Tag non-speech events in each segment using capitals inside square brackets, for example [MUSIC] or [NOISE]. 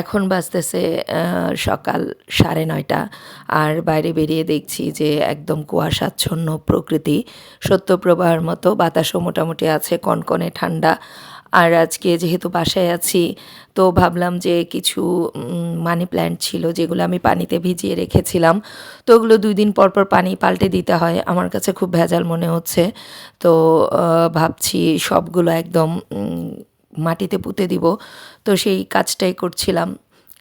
এখন বাজতেছে সকাল সাড়ে নয়টা। আর বাইরে বেরিয়ে দেখছি যে একদম কুয়াশাচ্ছন্ন প্রকৃতি। সত্যপ্রবাহের মতো বাতাসও মোটামুটি আছে, কনকনে ঠান্ডা। আর আজকে যেহেতু বাসায় আছি, তো ভাবলাম যে কিছু মানি প্ল্যান্ট ছিল যেগুলো আমি পানিতে ভিজিয়ে রেখেছিলাম। তো ওগুলো দুই দিন পর পর পানি পাল্টে দিতে হয়, আমার কাছে খুব ভেজাল মনে হচ্ছে। তো ভাবছি সবগুলো একদম মাটিতে পুঁতে দিব। তো সেই কাজটাই করছিলাম।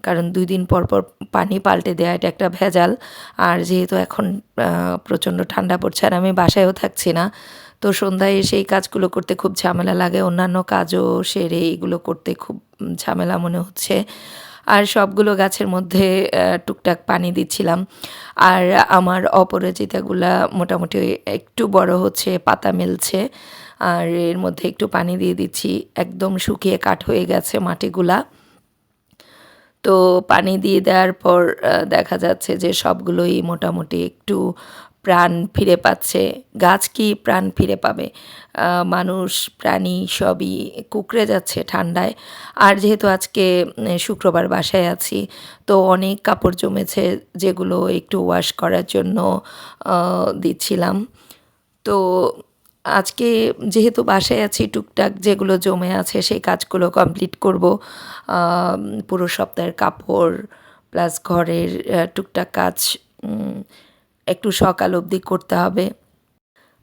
কারণ দুই দিন পর পর পানি পাল্টে দেওয়া এটা একটা ভেজাল। আর যেহেতু এখন প্রচণ্ড ঠান্ডা পড়ছে আর আমি বাসায়ও থাকছি না, তো সন্ধ্যায় এসে এই কাজগুলো করতে খুব ঝামেলা লাগে। অন্যান্য কাজও সেরে এইগুলো করতে খুব ঝামেলা মনে হচ্ছে। আর সবগুলো গাছের মধ্যে টুকটাক পানি দিচ্ছিলাম। আর আমার অপরাজিতাগুলা মোটামুটি একটু বড় হচ্ছে, পাতা মেলছে। আর এর মধ্যে একটু পানি দিয়ে দিচ্ছি। একদম শুকিয়ে কাঠ হয়ে গেছে মাটিগুলা। তো পানি দিয়ে দেওয়ার পর দেখা যাচ্ছে যে সবগুলোই মোটামুটি একটু প্রাণ ফিরে পাচ্ছে। গাছ কি প্রাণ ফিরে পাবে? মানুষ, প্রাণী সবই কুকড়ে যাচ্ছে ঠান্ডায়। আর যেহেতু আজকে শুক্রবার বাসায় আছি, তো অনেক কাপড় জমেছে যেগুলো একটু ওয়াশ করার জন্য দিচ্ছিলাম। তো আজকে যেহেতু বাসায় আছি, টুকটাক যেগুলো জমে আছে সেই কাজগুলো কমপ্লিট করব। পুরো সপ্তাহের কাপড় প্লাস ঘরের টুকটাক কাজ একটু সকাল অবধি করতে হবে।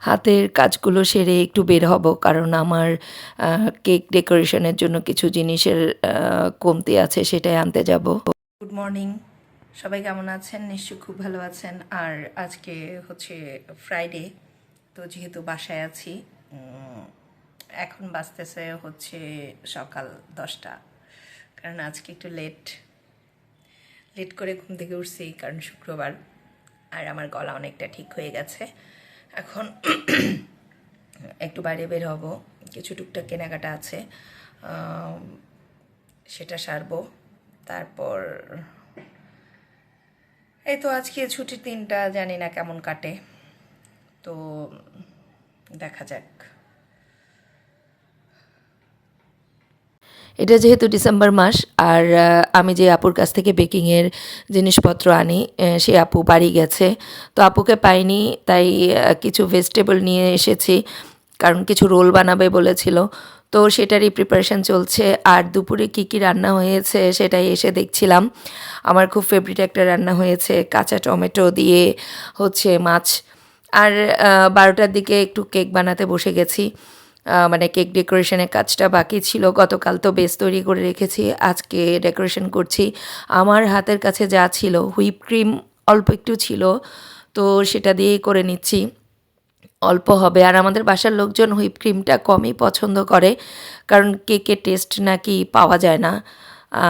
হাতের কাজগুলো সেরে একটু বের হব কারণ আমার কেক ডেকোরেশনের জন্য কিছু জিনিসের কমতি আছে সেটাই আনতে যাব। গুড মর্নিং সবাই কেমন আছেন? নিশ্চয়ই খুব ভালো আছেন। আর আজকে হচ্ছে ফ্রাইডে তো যেহেতু বাসায় আছি এখন বাঁচতেছে হচ্ছে সকাল দশটা। কারণ আজকে একটু লেট লেট করে ঘুম থেকে উঠছি কারণ শুক্রবার। আর আমার গলা অনেকটা ঠিক হয়ে গেছে। এখন [CLEARS THROAT] একটু বাইরে বের হব, কিছু টুকটাক কেনাকাটা আছে সেটা সারবো। তারপর এই তো আজকে ছুটির দিনটা জানি না কেমন কাটে। তো দেখা যাক। এটা যেহেতু ডিসেম্বর মাস, আর আমি যে আপুর কাছ থেকে বেকিংয়ের জিনিসপত্র আনি সে আপু বাড়ি গেছে। তো আপুকে পাইনি, তাই কিছু ভেজিটেবল নিয়ে এসেছি, কারণ কিছু রোল বানাবে বলেছিল। তো সেটারই প্রিপারেশন চলছে, আর দুপুরে কি কি রান্না হয়েছে সেটাই এসে দেখছিলাম। আমার খুব ফেভারিট একটা রান্না হয়েছে, কাঁচা টমেটো দিয়ে হচ্ছে মাছ আর বারোটার দিকে একটু কেক বানাতে বসে গেছি। মানে কেক ডেকোরেশনের কাজটা বাকি ছিল। গতকাল তো বেস তৈরি করে রেখেছি, আজকে ডেকোরেশন করছি। আমার হাতের কাছে যা ছিল, হুইপ ক্রিম অল্প একটু ছিল, তো সেটা দিয়েই করে নিচ্ছি। অল্প হবে। আর আমাদের বাসার লোকজন হুইপ ক্রিমটা কমই পছন্দ করে, কারণ কেকের টেস্ট নাকি পাওয়া যায় না।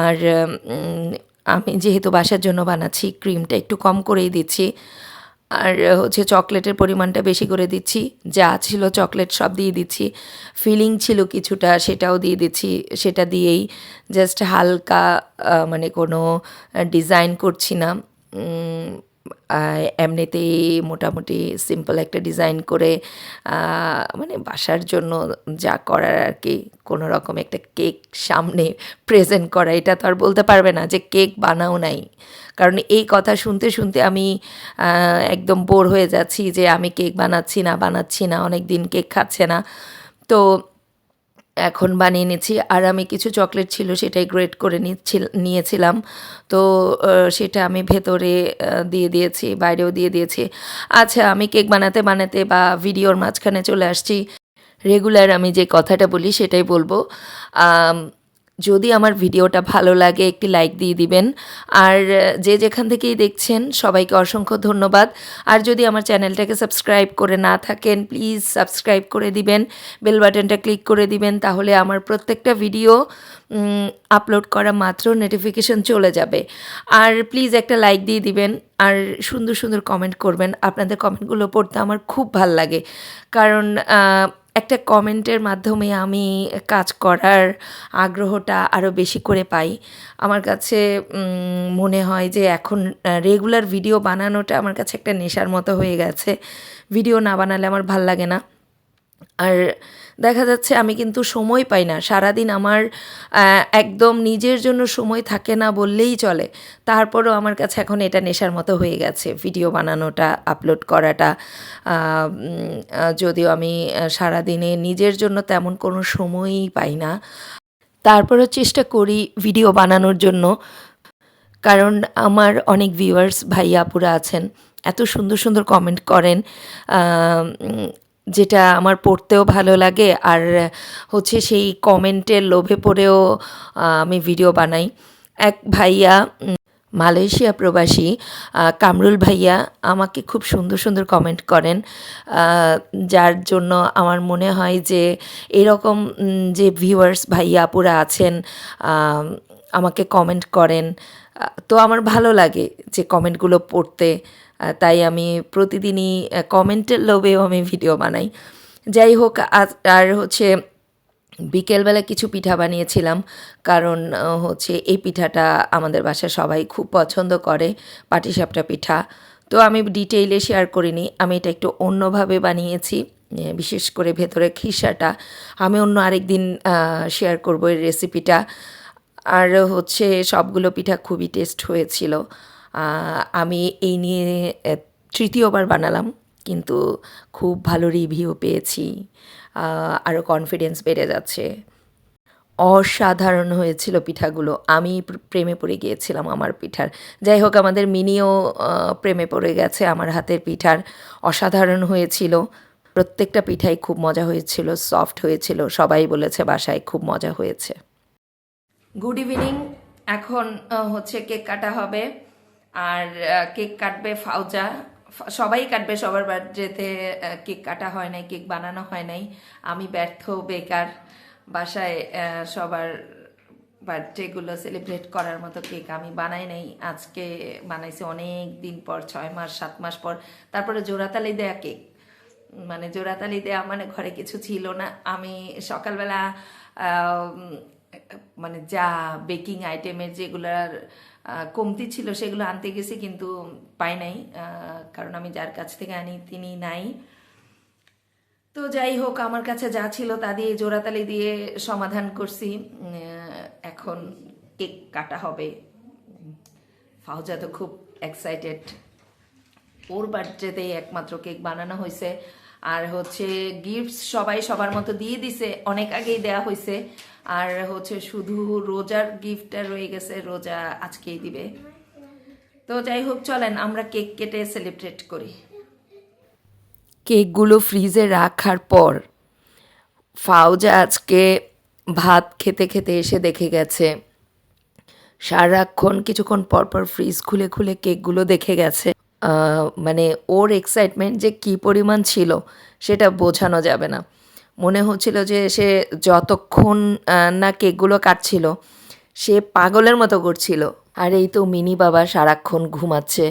আর আমি যেহেতু বাসার জন্য বানাচ্ছি, ক্রিমটা একটু কম করেই দিচ্ছি। আর হচ্ছে চকলেটের পরিমাণটা বেশি করে দিচ্ছি। যা ছিল চকলেট সব দিয়ে দিচ্ছি। ফিলিং ছিল কিছুটা, সেটাও দিয়ে দিচ্ছি। সেটা দিয়েই জাস্ট হালকা মানে কোনো ডিজাইন করছি না। এমনিতেই মোটামুটি সিম্পল একটা ডিজাইন করে মানে বাসার জন্য যা করার আর কি, কোনো রকম একটা কেক সামনে প্রেজেন্ট করা, এটা তো আর বলতে পারবে না যে কেক বানাও নাই। কারণ এই কথা শুনতে শুনতে আমি একদম বোর হয়ে যাচ্ছি যে আমি কেক বানাচ্ছি না বানাচ্ছি না অনেক দিন কেক খাচ্ছে না। তো এখন বানিয়ে নিচ্ছি। আর আমি কিছু চকলেট ছিল সেটাই গ্রেট করে নিয়েছিলাম। তো সেটা আমি ভেতরে দিয়ে দিয়েছি, বাইরেও দিয়ে দিয়েছি। আচ্ছা আমি কেক বানাতে বানাতে বা ভিডিওর মাঝখানে চলে আসছি। রেগুলার আমি যে কথাটা বলি সেটাই বলব। যদি আমার ভিডিওটা ভালো লাগে, একটি লাইক দিয়ে দিবেন। আর যে যেখান থেকেই দেখছেন, সবাইকে অসংখ্য ধন্যবাদ। আর যদি আমার চ্যানেলটাকে সাবস্ক্রাইব করে না থাকেন প্লিজ সাবস্ক্রাইব করে দিবেন বেল বাটনটা ক্লিক করে দিবেন, তাহলে আমার প্রত্যেকটা ভিডিও আপলোড করা মাত্র নোটিফিকেশন চলে যাবে। আর প্লিজ একটা লাইক দিয়ে দিবেন, আর সুন্দর সুন্দর কমেন্ট করবেন। আপনাদের কমেন্টগুলো পড়তে আমার খুব ভালো লাগে। কারণ একটা কমেন্টের মাধ্যমে আমি কাজ করার আগ্রহটা আরও বেশি করে পাই। আমার কাছে মনে হয় যে এখন রেগুলার ভিডিও বানানোটা আমার কাছে একটা নেশার মতো হয়ে গেছে। ভিডিও না বানালে আমার ভালো লাগে না। আর দেখা যাচ্ছে আমি কিন্তু সময় পাই না। সারাদিন আমার একদম নিজের জন্য সময় থাকে না বললেই চলে। তারপরও আমার কাছে এখন এটা নেশার মতো হয়ে গেছে। ভিডিও বানানোটা, আপলোড করাটা যদিও আমি সারাদিনে নিজের জন্য তেমন কোনো সময়ই পাই না। তারপরও চেষ্টা করি ভিডিও বানানোর জন্য। কারণ আমার অনেক ভিউয়ার্স ভাই আপুরা আছেন, এত সুন্দর সুন্দর কমেন্ট করেন যেটা আমার পড়তেও ভালো লাগে আর হচ্ছে সেই কমেন্টের লোভে পড়েও আমি ভিডিও বানাই। এক ভাইয়া মালয়েশিয়া প্রবাসী কামরুল ভাইয়া আমাকে খুব সুন্দর সুন্দর কমেন্ট করেন যার জন্য আমার মনে হয় যে এরকম যে ভিউয়ার্স ভাইয়া আপুরা আছেন আমাকে কমেন্ট করেন। তো আমার ভালো লাগে যে কমেন্টগুলো পড়তে। তাই আমি প্রতিদিনই কমেন্টের লোভেও আমি ভিডিও বানাই। যাই হোক আর হচ্ছে বিকেলবেলা কিছু পিঠা বানিয়েছিলাম, কারণ হচ্ছে এই পিঠাটা আমাদের বাসায় সবাই খুব পছন্দ করে, পাটিসাপটা পিঠা। তো আমি ডিটেইলে শেয়ার করিনি, আমি এটা একটু অন্যভাবে বানিয়েছি বিশেষ করে ভেতরে খিসাটা। আমি অন্য আরেক দিন শেয়ার করব এই রেসিপিটা আর হচ্ছে সবগুলো পিঠা খুবই টেস্ট হয়েছিল। আমি এই নিয়ে তৃতীয়বার বানালাম, কিন্তু খুব ভালো রিভিউ পেয়েছি আরও কনফিডেন্স বেড়ে যাচ্ছে। অসাধারণ হয়েছিল পিঠাগুলো। আমি প্রেমে পড়ে গিয়েছিলাম আমার পিঠার। যাই হোক, আমাদের মিনিও প্রেমে পড়ে গেছে, আমার হাতের পিঠার অসাধারণ হয়েছিল। প্রত্যেকটা পিঠাই খুব মজা হয়েছিল সফট হয়েছিল, সবাই বলেছে বাসায় খুব মজা হয়েছে। গুড ইভিনিং এখন হচ্ছে কেক কাটা হবে। আর কেক কাটবে ফাউজা। সবাই কাটবে, সবার বার্থডেতে কেক কাটা হয় নাই, কেক বানানো হয় নাই। আমি ব্যর্থ, বেকার বাসায় সবার বার্থডেগুলো সেলিব্রেট করার মতো কেক আমি বানাই নাই। আজকে বানাইছি অনেক দিন পর, ছয় মাস, সাত মাস পর। তারপরে জোড়াতালি দেয়া কেক। মানে জোড়াতালি দেয়া মানে ঘরে কিছু ছিল না। আমি সকালবেলা মানে যা বেকিং আইটেমের যেগুলার কমতি ছিল, সেগুলো আনতে গেছি কিন্তু পাই নাই। কারণ আমি যার কাছ থেকে আনি তিনি নাই। তো যাই হোক, আমার কাছে যা ছিল তা দিয়ে জোড়াতালি দিয়ে সমাধান করছি। এখন কেক কাটা হবে। ফাউজা তো খুব এক্সাইটেড ওর বার্থডেতেই একমাত্র কেক বানানো হয়েছে। আর হচ্ছে গিফটস সবাই সবার মতো দিয়ে দিছে। অনেক আগেই দেয়া হয়েছে। আর হচ্ছে শুধু রোজার গিফটটা রয়ে গেছে, রোজা আজকেই দিবে। তো যাই হোক, চলেন, আমরা কেক কেটে সেলিব্রেট করি। কেকগুলো ফ্রিজে রাখার পর ফাউজা আজকে ভাত খেতে খেতে এসে দেখে গেছে। সারাক্ষণ, কিছুক্ষণ পর পর ফ্রিজ খুলে খুলে কেকগুলো দেখে গেছে। মানে ওর এক্সাইটমেন্ট যে কি পরিমাণ ছিল, সেটা বোঝানো যাবে না। মনে হচ্ছিল যে সে যতক্ষণ না কেকগুলো কাটছিল সে পাগলের মতো করছিল। আর এই তো মিনি বাবা সারাক্ষণ ঘুমাচ্ছে।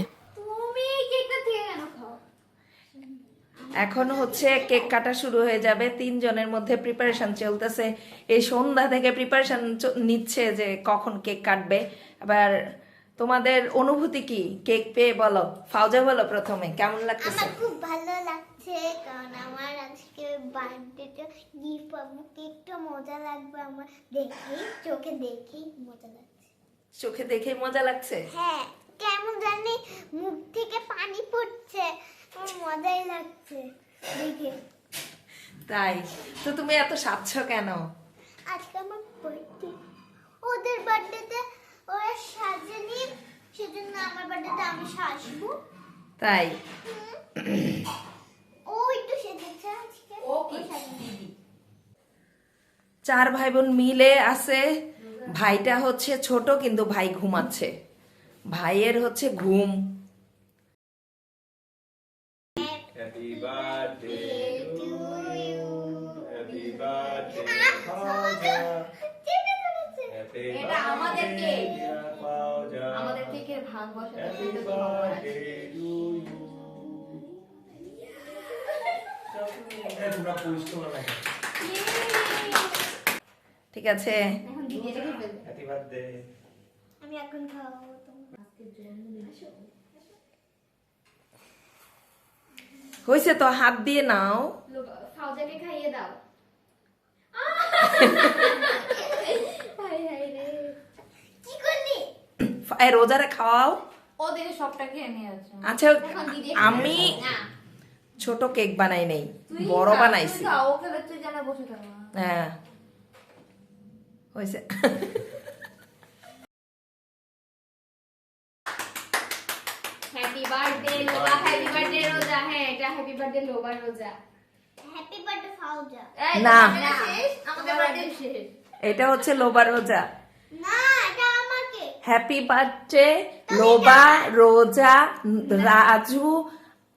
এখন হচ্ছে কেক কাটা শুরু হয়ে যাবে। তিনজনের মধ্যে প্রিপারেশন চলতেছে। এই সন্ধ্যা থেকে প্রিপারেশন নিচ্ছে যে কখন কেক কাটবে। এবার তোমাদের অনুভূতি কি? কেক পেয়ে বলো। ফাউজা বলো প্রথমে। কেমন লাগতেছে? আমার খুব ভালো লাগছে কারণ আমার আজকে বার্থডেতে গিফট পাবো। কেকটা মজা লাগবে আমার। দেখেই চোখে দেখেই মজা লাগছে। চোখে দেখে মজা লাগছে? হ্যাঁ কেমন জানি মুখ থেকে পানি পড়ছে। মজাই লাগছে দেখে। তাই? তো তুমি এত সাচ্ছ কেন? আজকে আমার বার্থডে ওদের বার্থডেতে ওরা সাজেনি সেজন্য আমার বার্থডেতে আমি সাজবো। তাই? ও একটু সেজেছে চার ভাই বোন মিলে আছে। ভাইটা হচ্ছে ছোট কিন্তু ভাই ঘুমাচ্ছে। ভাইয়ের হচ্ছে ঘুম। আমাদের ভাগ বসে এই তোমরা পরিষ্কার লাগে ঠিক আছে। এখন দিদি রেখে ফেলবে। হ্যাপি বার্থডে আমি এখন খাওয়াবো হয়েছে তো হাত দিয়ে নাও। ফাউজাকে খাইয়ে দাও। [LAUGHS] হাই হাই রে। কি করলি? এই রোজারে খাওয়াও? ওদের সবটা খেয়ে নিয়ে আচ্ছা আমি ছোট কেক বানাই নেই বড় বানাইছি। তুই খা, ওকে তুই জানা বসে থাকো। হ্যাঁ। হয়েছে। হ্যাপি বার্থডে লোবা হ্যাপি বার্থডে রোজা হ্যাঁ এটা হ্যাপি বার্থডে লোবা রোজা হ্যাপি বার্থডে ফাউজা না। আমাদের বার্থডে শেষ। [LAUGHS] এটা হচ্ছে লোবা রোজা না এটা আমাকে হ্যাপি বার্থডে লোবা রোজা রাজু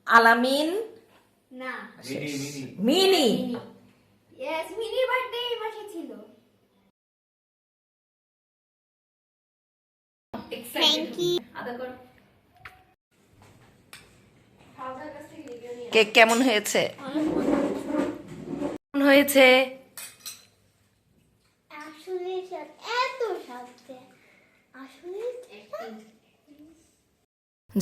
আলামিন না। Mini mini. Mini? Yes Mini birthday এই মাসে ছিল। থ্যাংক ইউ আদা কর। কেক কেমন হয়েছে? কেমন হয়েছে? আসলে এত স্বাদ আসলে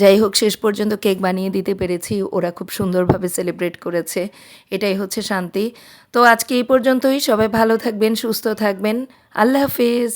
যাই হোক, শেষ পর্যন্ত কেক বানিয়ে দিতে পেরেছি। ওরা খুব সুন্দরভাবে সেলিব্রেট করেছে। এটাই হচ্ছে শান্তি। তো আজকে এই পর্যন্তই। সবাই ভালো থাকবেন, সুস্থ থাকবেন। আল্লাহ হাফিজ।